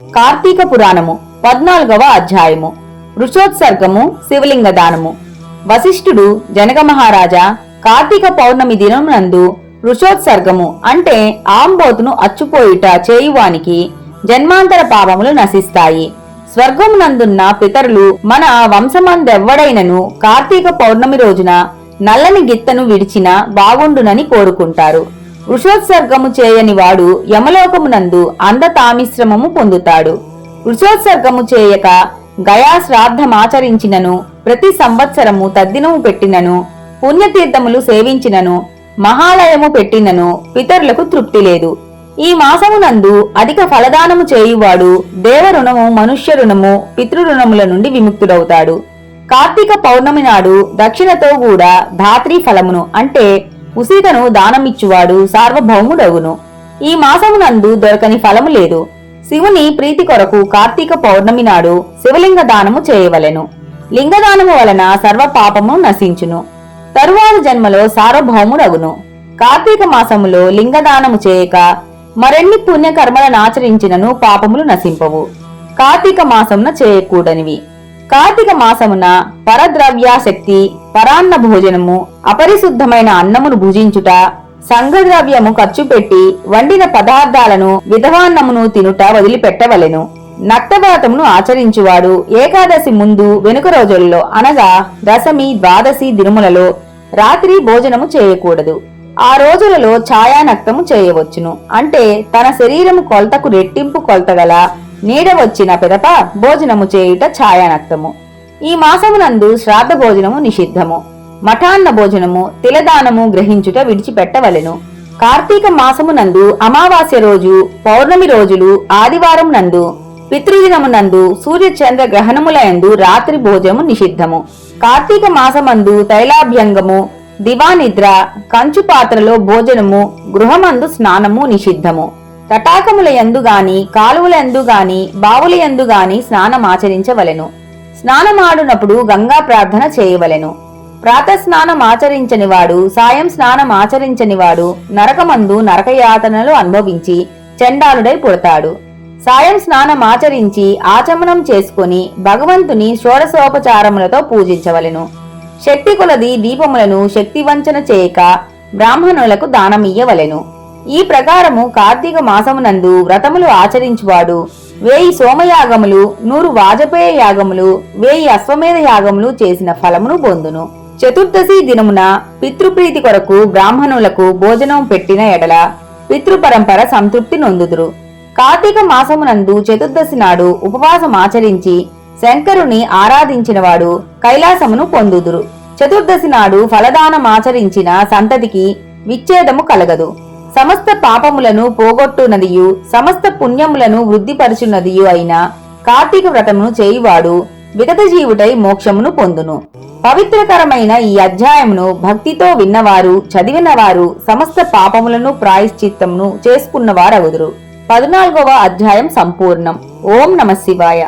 కార్తీక పురాణము పద్నాలుగవ అధ్యాయము. ఋషోత్సర్గము శివలింగ దానము. వశిష్ఠుడు జనక మహారాజా కార్తీక పౌర్ణమి దినం నందు ఋషోత్సర్గము అంటే ఆంబోతును అచ్చుపోయుట చేయువానికి జన్మాంతర పాపములు నశిస్తాయి. స్వర్గమునందున్న పితరులు మన వంశమందెవ్వడైనను కార్తీక పౌర్ణమి రోజున నల్లని గిత్తను విడిచిన బాగుండునని కోరుకుంటారు. వృషోత్సర్గము చేయని వాడు యమలోకమునందు అందతామిశ్రమము పొందుతాడు. వృషోత్సర్గము చేయక గయా శ్రాద్ధమాచరించినను ప్రతి సంవత్సరము తద్దినము పెట్టినను పుణ్యతీర్థములు సేవించినను మహాలయము పెట్టినను పితరులకు తృప్తి లేదు. ఈ మాసమునందు అధిక ఫలదానము చేయువాడు దేవరుణము మనుష్య రుణము పితృరుణముల నుండి విముక్తుడవుతాడు. కార్తీక పౌర్ణమి నాడు దక్షిణతో కూడా ధాత్రీ ఫలమును అంటే ఉసితను దానమిచ్చువాడు సార్వభౌముడవును ఈ మాసమునందు దొరకని ఫలము లేదు. శివుని ప్రీతి కొరకు కార్తీక పౌర్ణమి నాడు శివలింగ దానము చేయవలెను. లింగదానము వలన సర్వ పాపము నశించును. తరువాత జన్మలో సార్వభౌముడగును. కార్తీక మాసములో లింగదానము చేయక మరెన్ని పుణ్యకర్మలను ఆచరించినను పాపములు నశింపవు. కార్తీక మాసమున చేయకూడనివి. కార్తీక మాసమున పరద్రవ్యాశక్తి పరాన్న భోజనము అపరిశుద్ధమైన అన్నమును భుజించుట సంఘద్రవ్యము ఖర్చు పెట్టి వండిన పదార్థాలను విధవాన్నమును తినుట వదిలిపెట్టవలెను. నక్తవ్రతమును ఆచరించువాడు ఏకాదశి ముందు వెనుక రోజుల్లో అనగా దశమి ద్వాదశి దినములలో రాత్రి భోజనము చేయకూడదు. ఆ రోజులలో ఛాయానక్తము చేయవచ్చును. అంటే తన శరీరము కొలతకు రెట్టింపు కొలతగల నీడ వచ్చిన పిదప భోజనము చేయుట ఛాయానక్తము. ఈ మాసమునందు శ్రాద్ధ భోజనము నిషిద్ధము. మఠాన్న భోజనము తిలదానము గ్రహించుట విడిచిపెట్టవలెను. కార్తీక మాసమునందు అమావాస్య రోజు పౌర్ణమి రోజులు ఆదివారం నందు పితృదినమునందు సూర్య చంద్ర గ్రహణములయందు రాత్రి భోజనము నిషిద్ధము. కార్తీక మాసమందు తైలాభ్యంగము దివానిద్ర కంచు పాత్రలో భోజనము గృహమందు స్నానము నిషిద్ధము. తటాకముల ఎందుగాని కాలువల ఎందుగాని బావుల ఎందుగాని స్నానమాచరించవలెను స్నానమాడునప్పుడు గంగా ప్రార్థన చేయవలెను. ప్రాతస్నానం వాడు సాయం స్నానమాచరించనివాడు వాడు నరకమందు నరకయాతనలు అనుభవించి చండాలుడై పుడతాడు. సాయం స్నానమాచరించి ఆచమనం చేసుకుని భగవంతుని షోడశోపచారములతో పూజించవలెను. శక్తి కొలది దీపములను శక్తి వంచన చేయక బ్రాహ్మణులకు దానమియ్యవలెను. ఈ ప్రకారము కార్తీక మాసమునందు వ్రతములు ఆచరించువాడు. వేయి సోమయాగములు నూరు వాజపేయ యాగములు వేయి అశ్వమేధ యాగములు చేసిన ఫలమును పొందును. చతుర్దశి దినమున పితృప్రీతి కొరకు బ్రాహ్మణులకు భోజనం పెట్టిన ఎడల పితృపరంపర సంతృప్తి నొందుదురు. కార్తీక మాసమునందు చతుర్దశి నాడు ఉపవాసం ఆచరించి శంకరుని ఆరాధించినవాడు కైలాసమును పొందుదురు. చతుర్దశి నాడు ఫలదానమాచరించిన సంతతికి విచ్ఛేదము కలగదు. సమస్త పాపములను పోగొట్టునదియు సమస్త పుణ్యములను వృద్ధిపరచునదియు అయిన కార్తీక వ్రతమును చేయువాడు విగత జీవుటై మోక్షమును పొందును. పవిత్రకరమైన ఈ అధ్యాయమును భక్తితో విన్నవారు చదివినవారు సమస్త పాపములను ప్రాయశ్చిత్తమును చేసుకున్నవారవుదురు పద్నాలుగవ అధ్యాయం సంపూర్ణం. ఓం నమ శివాయ.